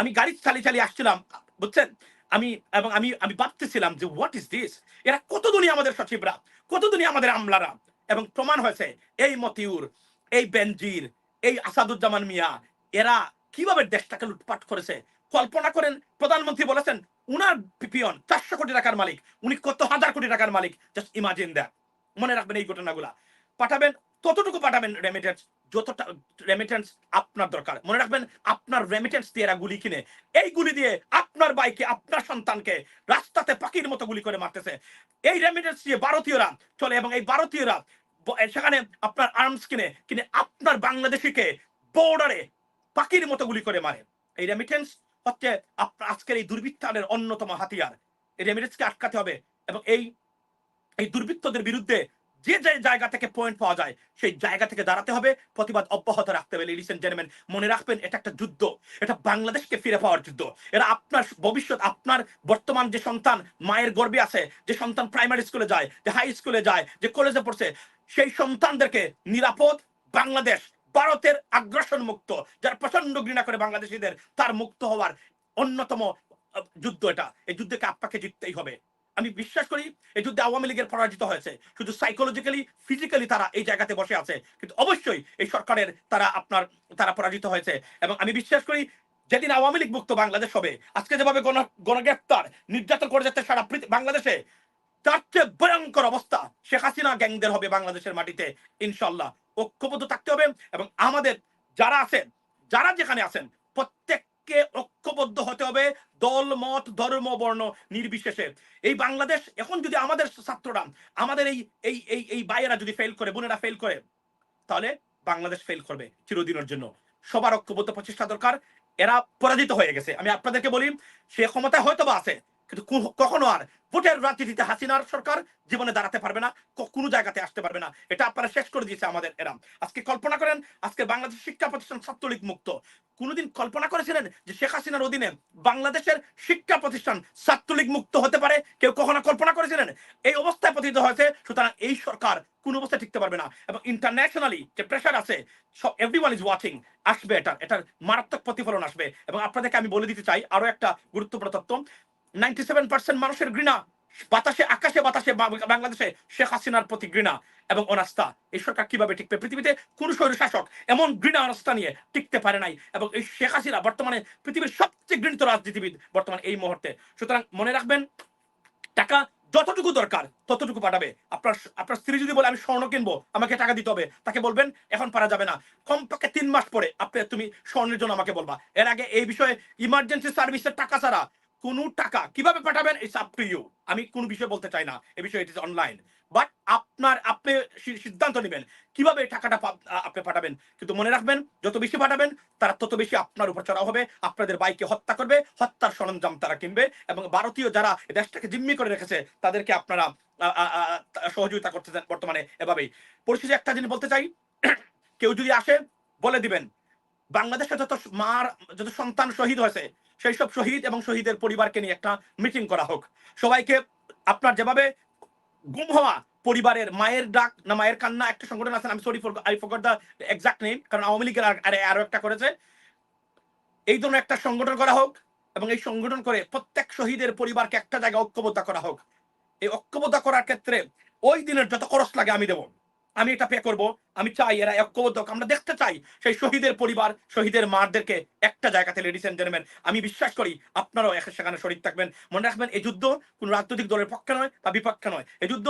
আমি গাড়ি চালিয়ে চালিয়ে আসছিলাম, বুঝছেন? আমি, এবং আমি আমি ভাবতেছিলাম যে হোয়াট ইজ দিস এরা কত দুনিয়া আমাদের সচিবরা? কত দুনিয়া আমাদের আমলারা? এবং প্রমাণ হয়েছে, এই মতিউর, এই বেনজির, এই আসাদুজ্জামান মিয়া, এরা কীভাবে দেশটাকে লুটপাট করেছে? কল্পনা করেন, প্রধানমন্ত্রী বলেছেন, উনার পিপিয়ন চারশো কোটি টাকার মালিক, উনি কত হাজার কোটি টাকার মালিক? জাস্ট ইমাজিন দ্যাট মনে রাখবেন এই ঘটনাগুলা। পাঠাবেন, ততটুকু পাঠাবেন রেমিটেন্স যতটা রেমিটেন্স আপনার দরকার। মনে রাখবেন, আপনার রেমিটেন্স দিয়ে এরা গুলি কিনে। এই গুলি দিয়ে আপনার বাইকে আপনার সন্তানকে রাস্তাতে পাখির মতো গুলি করে মারতেছে। এই রেমিটেন্স দিয়ে ভারতীয়রা চলে, এবং এই ভারতীয়রা সেখানে আপনার আর্মস কিনে কিনে আপনার বাংলাদেশিকে বর্ডারে পাখির মতো গুলি করে মারে। এই রেমিটেন্স হচ্ছে আজকের এই দুর্বৃত্তানের অন্যতম হাতিয়ার। এই রেমিটেন্সকে আটকাতে হবে এবং এই এই দুর্বৃত্তদের বিরুদ্ধে যে যে জায়গা থেকে পয়েন্ট পাওয়া যায়, সেই জায়গা থেকে দাঁড়াতে হবে। প্রতিবাদ অব্যাহত রাখতে হবে। লেডিস এন্ড জেন্টলম্যান মনে রাখবেন, এটা একটা যুদ্ধ। এটা বাংলাদেশকে ফিরে পাওয়ার যুদ্ধ। এরা আপনার ভবিষ্যৎ, আপনার বর্তমান যে সন্তান, মায়ের গর্বে আছে, যে সন্তান প্রাইমারি স্কুলে যায়, যে হাই স্কুলে যায়, যে কলেজে পড়ছে, সেই সন্তানদেরকে নিরাপদ বাংলাদেশ ভারতের আগ্রাসন মুক্ত, যারা প্রচণ্ড ঘৃণা করে বাংলাদেশিদের, তার মুক্ত হওয়ার অন্যতম যুদ্ধ এটা। এই যুদ্ধকে আপনাকে জিততেই হবে। আমি বিশ্বাস করি এই যুদ্ধে আওয়ামী লীগের পরাজিত হয়েছে। শুধু সাইকোলজিক্যালি ফিজিক্যালি তারা এই জায়গাতে বসে আছে। কিন্তু অবশ্যই এই সরকারের তারা আপনার, তারা পরাজিত হয়েছে। এবং আমি বিশ্বাস করি যেদিন আওয়ামী লীগ মুক্ত বাংলাদেশ হবে, আজকে যেভাবে গণ, গণগ্রেপ্তার, নির্যাতন করে যাচ্ছে সারা বাংলাদেশে, তার চেয়ে ভয়ঙ্কর অবস্থা শেখ হাসিনা গ্যাংদের হবে বাংলাদেশের মাটিতে ইনশাল্লাহ ঐক্যবদ্ধ থাকতে হবে এবং আমাদের যারা আছেন, যারা যেখানে আছেন, প্রত্যেককে ঐক্যবদ্ধ হতে হবে দল, মত, ধর্ম, বর্ণ নির্বিশেষে। এই বাংলাদেশ এখন যদি আমাদের ছাত্ররা, আমাদের এই এই এই ভাইয়েরা যদি ফেল করে, বোনেরা ফেল করে, তাহলে বাংলাদেশ ফেল করবে চিরদিনের জন্য। সবার ঐক্যবদ্ধ প্রচেষ্টা দরকার, এরা পরাজিত হয়ে গেছে। আমি আপনাদেরকে বলি, সে ক্ষমতায় হয়তো বা আছে কিন্তু কখনো আর ভোটের রাজনীতিতে হাসিনার সরকার জীবনে দাঁড়াতে পারবে না কোনো জায়গাতে আসতে পারবে না। এটা আপনারা শেষ করে দিয়েছে আমাদের এরা আজকে কল্পনা করেন, আজকে বাংলাদেশ শিক্ষা প্রতিষ্ঠান ছাত্রলীগ মুক্ত। কোনোদিন কল্পনা করেছিলেন যে শেখ হাসিনার অধীনে বাংলাদেশের শিক্ষা প্রতিষ্ঠান ছাত্রলীগ মুক্ত হতে পারে? কেউ কখনো কল্পনা করেছিলেন? এই অবস্থায় পতিত হয়েছে, সুতরাং এই সরকার কোন অবস্থায় টিকতে পারবে না। এবং ইন্টারন্যাশনালি যে প্রেশার আছে, সব এভরিওয়ান ইজ ওয়াচিং আসবে এটার এটার মারাত্মক প্রতিফলন আসবে। এবং আপনাদেরকে আমি বলে দিতে চাই, আরও একটা গুরুত্বপূর্ণ তথ্য। নাইনটি সেভেন পার্সেন্ট মানুষের ঘৃণা। বাতাসে, আকাশে, বাতাসে বাংলাদেশে শেখ হাসিনার প্রতি ঘৃণা এবং অনাস্থা। এই সরকার কীভাবে টিকবে? পৃথিবীতে কোন স্বৈর শাসক এমন ঘৃণা, অনাস্থা নিয়ে টিকতে পারে নাই? এবং এই শেখ হাসিনা বর্তমানে পৃথিবীর সবচেয়ে ঘৃণিত রাজনীতিবিদ বর্তমানে এই মুহূর্তে। সুতরাং মনে রাখবেন, টাকা যতটুকু দরকার ততটুকু পাঠাবে। আপনার আপনার স্ত্রী যদি বলে, আমি স্বর্ণ কিনবো, আমাকে টাকা দিতে হবে, তাকে বলবেন, এখন পারা যাবে না। কমপক্ষে তিন মাস পরে আপনি, তুমি স্বর্ণের জন্য আমাকে বলবা। এর আগে এই বিষয়ে ইমার্জেন্সি সার্ভিসের টাকা ছাড়া কোনো টাকা কীভাবে পাঠাবেন ইটস আপ টু ইউ আমি কোনো বিষয় বলতে চাই না, এ বিষয়ে ইট ইজ অনলাইন বাট আপনার, আপনি সিদ্ধান্ত নেবেন কীভাবে টাকাটা আপনি পাঠাবেন। কিন্তু মনে রাখবেন, যত বেশি পাঠাবেন, তারা তত বেশি আপনার উপর চড়া হবে, আপনাদের বাইকে হত্যা করবে, হত্যার সরঞ্জাম তারা কিনবে এবং ভারতীয় যারা দেশটাকে জিম্মি করে রেখেছে, তাদেরকে আপনারা সহযোগিতা করতেছেন বর্তমানে এভাবেই। পরিশেষে একটা জিনিস বলতে চাই, কেউ যদি আসে, বলে দিবেন বাংলাদেশে যত মার, যত সন্তান শহীদ হয়েছে, সেই সব শহীদ এবং শহীদের পরিবারকে নিয়ে একটা মিটিং করা হোক। সবাইকে আপনার যেভাবে গুম হওয়া পরিবারের মায়ের ডাক না মায়ের কান্না, একটা সংগঠন আছে, আমি sorry for I forgot the exact name কারণ আওয়ামী লীগের আরে আরও একটা করেছে। এই ধরনের একটা সংগঠন করা হোক এবং এই সংগঠন করে প্রত্যেক শহীদের পরিবারকে একটা জায়গায় ঐক্যবদ্ধ করা হোক। এই ঐক্যবদ্ধ করার ক্ষেত্রে ওই দিনের যত খরচ লাগে আমি দেবো। আমি এটা পে করব। আমি চাই এরা ঐক্যবদ্ধ আমরা দেখতে চাই সেই শহীদের পরিবার, শহীদের মারদেরকে একটা জায়গাতে লেডিস এন্ড জেন্টলম্যান আমি বিশ্বাস করি আপনারাও সেখানে শরীর থাকবেন। মনে রাখবেন এই যুদ্ধ কোন রাজনৈতিক দলের পক্ষে নয় বা বিপক্ষে নয়। এই যুদ্ধ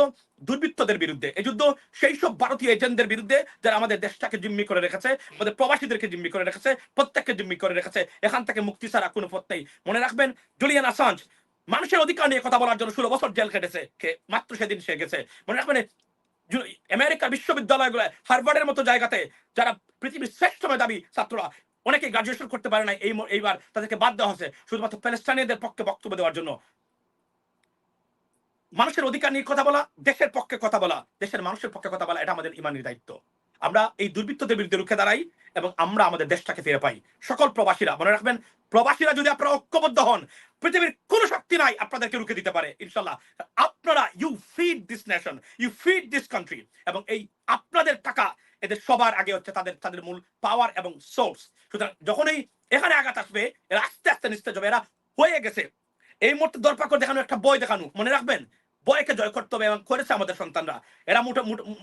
দুর্বৃত্তদের বিরুদ্ধে। এই যুদ্ধ সেই সব ভারতীয় এজেন্টদের বিরুদ্ধে যারা আমাদের দেশটাকে জিম্মি করে রেখেছে, আমাদের প্রবাসীদেরকে জিম্মি করে রেখেছে, প্রত্যেককে জিম্মি করে রেখেছে। এখান থেকে মুক্তি ছাড়া কোনো পথ নেই। মনে রাখবেন, জুলিয়ান আসাঞ্জ মানুষের অধিকার নিয়ে কথা বলার জন্য ষোলো বছর জেল কেটেছে মাত্র সেদিন সে গেছে। মনে রাখবেন আমেরিকার বিশ্ববিদ্যালয়গুলো হার্ভার্ডের মতো জায়গাতে, যারা পৃথিবীর শ্রেষ্ঠ মেধাবী ছাত্ররা অনেকে গ্রাজুয়েশন করতে পারে না এই এইবার তাদেরকে বাদ দেওয়া হয়েছে, শুধুমাত্র প্যালেস্টাইনিয়াদের পক্ষে বক্তব্য দেওয়ার জন্য। মানুষের অধিকার নিয়ে কথা বলা, দেশের পক্ষে কথা বলা, দেশের মানুষের পক্ষে কথা বলা, এটা আমাদের ইমানের দায়িত্ব। আমরা এই দুর্বৃত্তদের বিরুদ্ধে রুখে দাঁড়াই এবং আমরা আমাদের দেশটাকে ফিরে পাই। সকল প্রবাসীরা, মনে রাখবেন, প্রবাসীরা যদি আপনারা ঐক্যবদ্ধ হন, পৃথিবীর কোনো শক্তি নাই আপনাদেরকে রুখে দিতে পারে, ইনশাল্লাহ। আপনারা you feed this nation you feed this country এবং এই আপনাদের টাকা এদের সবার আগে হচ্ছে তাদের তাদের মূল পাওয়ার এবং সোর্স সুতরাং যখনই এখানে আঘাত আসবে, এরা আস্তে আস্তে নিস্তেজ হবে, এরা হয়ে গেছে। এই মুহূর্তে দরপাকড় দেখানো, একটা বই দেখানো, মনে রাখবেন? বয়কে জয় করতে হবে এবং করেছে আমাদের সন্তানরা। এরা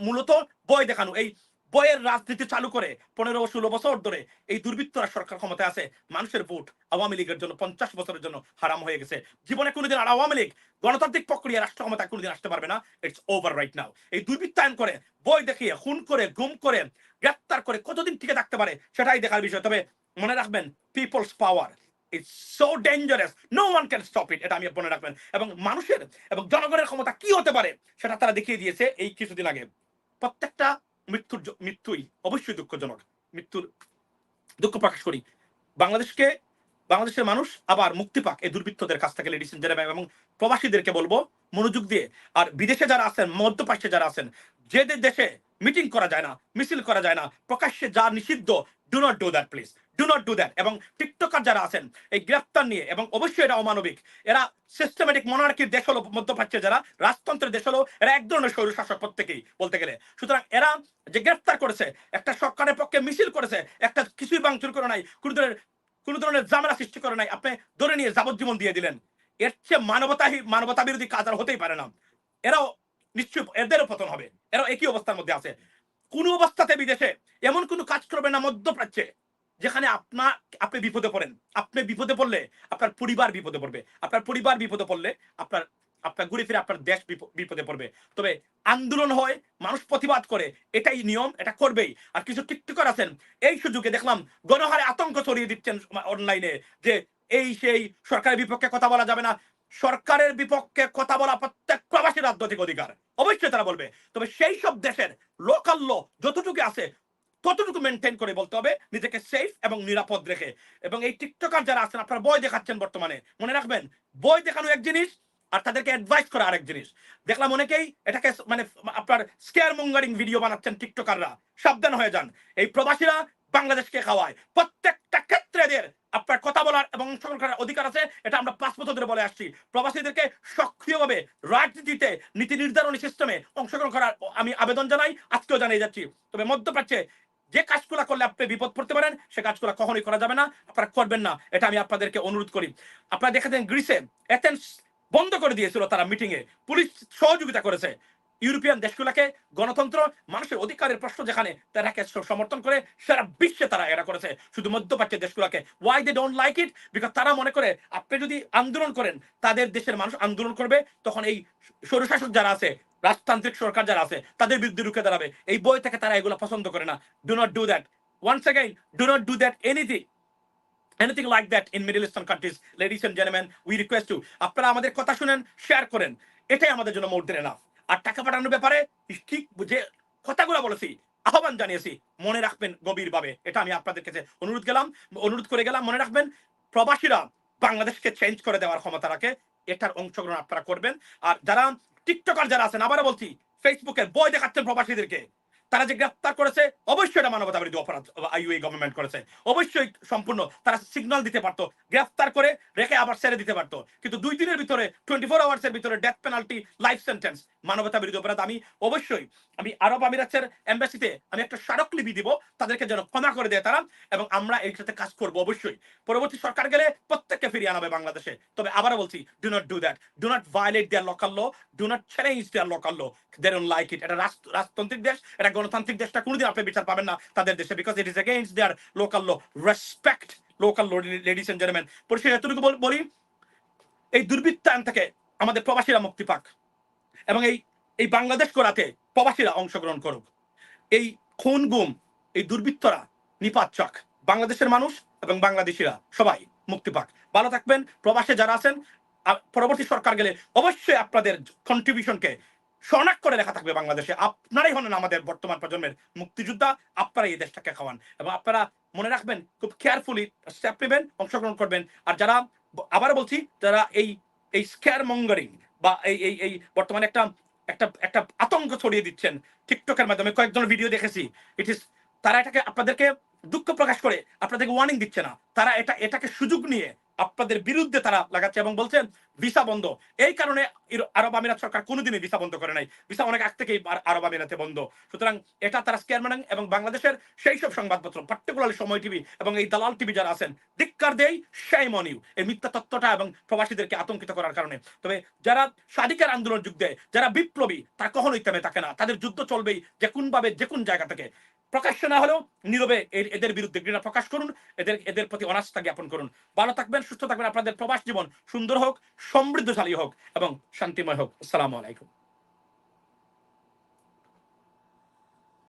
মূলত বই দেখানো। এই বইয়ের রাজনীতি চালু করে পনেরো, ষোলো বছর ধরে এই দুর্বৃত্তরা সরকার ক্ষমতায় আছে। মানুষের ভোট আওয়ামী লীগের জন্য পঞ্চাশ বছরের জন্য হারাম হয়ে গেছে। জীবনে কোনোদিন আর আওয়ামী লীগ গণতান্ত্রিক প্রক্রিয়া রাষ্ট্র ক্ষমতায় কোনোদিন আসতে পারবে না। ইটস ওভার রাইট নাও এই দুর্বৃত্তায়ন করে, বই দেখিয়ে, খুন করে, গুম করে, গ্রেপ্তার করে কতদিন টিকে থাকতে পারে সেটাই দেখার বিষয়। তবে মনে রাখবেন people's power it's so dangerous no one can stop it এটা আমি মনে রাখবেন। এবং মানুষের এবং জনগণের ক্ষমতা কি হতে পারে সেটা তারা দেখিয়ে দিয়েছে এই কিছুদিন আগে। প্রত্যেকটা মৃত্যুর মৃত্যুই অবশ্যই দুঃখজনক। মৃত্যুর দুঃখ প্রকাশ করি। বাংলাদেশকে, বাংলাদেশের মানুষ আবার মুক্তি পাক এই দুর্বৃত্তদের কাছ থেকে লেডিস এবং প্রবাসীদেরকে বলব, মনোযোগ দিয়ে। আর বিদেশে যারা আছেন, মধ্যপ্রাচ্যে যারা আছেন, যে দেশে মিটিং করা যায় না, মিছিল করা যায় না, প্রকাশ্যে যা নিষিদ্ধ do not do that please do not do that এবং টিকটকার যারা আছেন, এই গ্রেফতার নিয়ে, এবং অবশ্যই এটা অমানবিক। এরা সিস্টেমেটিক মনার্কির দেশ হলো মধ্যপ্রাচ্যে যারা, রাজতন্ত্রের দেশ হলো এরা এক ধরনের স্বৈর শাসক প্রত্যেকেই বলতে গেলে। সুতরাং এরা যে গ্রেফতার করেছে, একটা সরকারের পক্ষে মিছিল করেছে, একটা কিছুই ভাঙচুর করে নাই, কোনো ধরনের কোনো ধরনের ঝামেলা সৃষ্টি করে নাই, আপনি ধরে নিয়ে যাবজ্জীবন দিয়ে দিলেন। এর চেয়ে মানবতা মানবতা বিরোধী কাজ আর হতেই পারে না। এরাও নিশ্চয়ই এদেরও পতন হবে। এরাও একই অবস্থার মধ্যে আছে। কোন অবস্থাতে বিদেশে এমন কোনো কাজ করবে না মধ্যপ্রাচ্যে। যেখানে আপনার আপনি বিপদে পড়েন। আপনি বিপদে পড়লে আপনার পরিবার বিপদে পড়বে। আপনার পরিবার বিপদে পড়লে আপনার আপনার ঘুরে ফিরে আপনার দেশ বিপদে পড়বে। তবে আন্দোলন হয়, মানুষ প্রতিবাদ করে, এটাই নিয়ম, এটা করবেই। আর কিছু টিকটকার আছেন, এই সুযোগে দেখলাম গণহারে আতঙ্ক ছড়িয়ে দিচ্ছেন অনলাইনে যে এই সেই সরকারের বিপক্ষে কথা বলা যাবে না। সরকারের বিপক্ষে কথা বলা প্রত্যেক প্রবাসী রাজনৈতিক অধিকার। অবশ্যই তারা বলবে। তবে সেই সব দেশের লোকাল ল যতটুকু আছে ততটুকু মেনটেন করে বলতে হবে? নিজেকে সেফ এবং নিরাপদ রেখে। এবং এই টিকটকার যারা আছেন, আপনারা বই দেখাচ্ছেন বর্তমানে। মনে রাখবেন বই দেখানো এক জিনিস আর তাদেরকে অ্যাডভাইস করা আরেক জিনিস। দেখলাম অনেকেই এটাকে মানে আপনার স্কেয়ার মঙ্গারিং ভিডিও বানাচ্ছেন টিকটকাররা। সাবধান হয়ে যান। এই প্রবাসীরা বাংলাদেশকে খাওয়ায়। প্রত্যেকটা ক্ষেত্রে এদের আপনার কথা বলার এবং অংশগ্রহণ করার অধিকার আছে, এটা আমরা পাঁচ বছর ধরে বলে আসছি। প্রবাসীদেরকে সক্রিয়ভাবে রাজনীতিতে, নীতি নির্ধারণী সিস্টেমে অংশগ্রহণ করার আমি আবেদন জানাই, আজকেও জানিয়ে যাচ্ছি। তবে মধ্যপ্রাচ্যে যে কাজগুলা করলে আপনি বিপদ পড়তে পারেন, সে কাজগুলা কখনোই করা যাবে না। আপনারা করবেন না। এটা আমি আপনাদেরকে অনুরোধ করি। আপনারা দেখেছেন গ্রিসে এথেন্স বন্ধ করে দিয়েছিল তারা মিটিং এ পুলিশ সহযোগিতা করেছে। ইউরোপিয়ান দেশগুলোকে গণতন্ত্র মানুষের অধিকারের প্রশ্ন যেখানে তারাকে সমর্থন করে সারা বিশ্বে তারা এটা করেছে। শুধু মধ্যপ্রাচ্যের দেশগুলোকে। Why they don't like it because তারা মনে করে আপনি যদি আন্দোলন করেন তাদের দেশের মানুষ আন্দোলন করবে তখন এই স্বৈরশাসক যারা আছে রাজতান্ত্রিক সরকার যারা আছে তাদের বিরুদ্ধে রুখে দাঁড়াবে। এই বই থেকে তারা এগুলো পছন্দ করে না। Do not do that once again do not do that anything anything like that in Middle Eastern countries, ladies and gentlemen, we request you. আপনারা আমাদের কথা শুনেন শেয়ার করেন। এটাই আমাদের জন্য মোর দেন এনাফ আর টাকা পাঠানোর ব্যাপারে ঠিক যে কথাগুলো বলেছি, আহ্বান জানিয়েছি, মনে রাখবেন গভীরভাবে। এটা আমি আপনাদের কাছে অনুরোধ গেলাম, অনুরোধ করে গেলাম, মনে রাখবেন, প্রবাসীরা বাংলাদেশকে চেঞ্জ করে দেওয়ার ক্ষমতা রাখে, এটার অংশগ্রহণ আপনারা করবেন। আর যারা টিকটকার যারা আছেন, আবারও বলছি ফেসবুকের বই দেখাচ্ছেন প্রবাসীদেরকে। তারা যে গ্রেফতার করেছে, অবশ্যই এটা মানবতা বিরোধী অপরাধ আইইউএ গভর্নমেন্ট করেছে। অবশ্যই সম্পূর্ণ তারা সিগন্যাল দিতে পারতো, গ্রেফতার করে রেখে আবার ছেড়ে দিতে পারতো। কিন্তু দুই দিনের ভিতরে টোয়েন্টি ফোর আওয়ার্স এর ভিতরে ডেথ পেনাল্টি লাইফ সেন্টেন্স মানবতা বিরোধী অপরাধ। আমি অবশ্যই, আমি আরব আমিরাতের এম্বাসিতে আমি একটা স্মারকলিপি দিব, তাদেরকে যেন ক্ষমা করে দেয় তারা, এবং আমরা এর সাথে কাজ করব অবশ্যই। পরবর্তী সরকার গেলে প্রত্যেককে ফিরিয়ে আনাবে বাংলাদেশে। তবে আবারও বলছি do not do that do not violate their local law do not challenge their local law they like it এটা রাজতান্ত্রিক দেশ, এটা গণতান্ত্রিক দেশটা কোনোদিন আপনি বিচার পাবেন না তাদের দেশে because it is against their local law respect local law ladies and gentleman পরিশেষে এতটুকু বলি এই দুর্বৃত্তায়ন থেকে আমাদের প্রবাসীরা মুক্তি পাক এবং এই এই বাংলাদেশ করাতে প্রবাসীরা অংশগ্রহণ করুক। এই খুন গুম, এই দুর্বৃত্তরা নিপাত চক। বাংলাদেশের মানুষ এবং বাংলাদেশিরা সবাই মুক্তি পাক। ভালো থাকবেন, প্রবাসে যারা আছেন পরবর্তী সরকার গেলে অবশ্যই আপনাদের কন্ট্রিবিউশনকে শনাক্ত করে লেখা থাকবে বাংলাদেশে। আপনারাই হলেন আমাদের বর্তমান প্রজন্মের মুক্তিযোদ্ধা আপনারা এই দেশটাকে খাওয়ান। এবং আপনারা মনে রাখবেন, খুব কেয়ারফুলি স্টেপ নেবেন, অংশগ্রহণ করবেন। আর যারা, আবার বলছি, যারা এই এই স্ক্যার মঙ্গারিং বা এই এই এই বর্তমানে একটা একটা একটা আতঙ্ক ছড়িয়ে দিচ্ছেন টিকটকের মাধ্যমে কয়েকজন ভিডিও দেখেছি। ইট ইস তারা এটাকে, আপনাদেরকে দুঃখ প্রকাশ করে, আপনাদেরকে ওয়ার্নিং দিচ্ছে না। তারা এটা, এটাকে সুযোগ নিয়ে আপনাদের বিরুদ্ধে তারা লাগাচ্ছে এবং বলছেন, ভিসা বন্ধ। এই কারণে আরব আমিরাত সরকার কোনোদিনই ভিসা বন্ধ করে নাই। ভিসা অনেক আগ থেকেই আরব আমিরাতে বন্ধ। সুতরাং এটা তারা স্কেয়ার মানাং এবং বাংলাদেশের সেই সব সংবাদপত্র পার্টিকুলারলি সময় টিভি এবং এই দালাল টিভি যারা আছেন, ধিক্কার দেই সেই মনিউ এই মিথ্যা তত্ত্বটা এবং প্রবাসীদেরকে আতঙ্কিত করার কারণে। তবে যারা স্বাধিকার আন্দোলন যুগ দেয়, যারা বিপ্লবী তারা কখনোই থেমে থাকে না। তাদের যুদ্ধ চলবেই যে কোন ভাবে যে কোন জায়গা থেকে। প্রকাশ্য না হলেও নীরবে এদের বিরুদ্ধে ঘৃণা প্রকাশ করুন, এদের এদের প্রতি অনাস্থা জ্ঞাপন করুন। ভালো থাকবেন, সুস্থ থাকবেন, আপনাদের প্রবাস জীবন সুন্দর হোক, সমৃদ্ধশালী হোক এবং শান্তিময় হোক। আসসালামু আলাইকুম।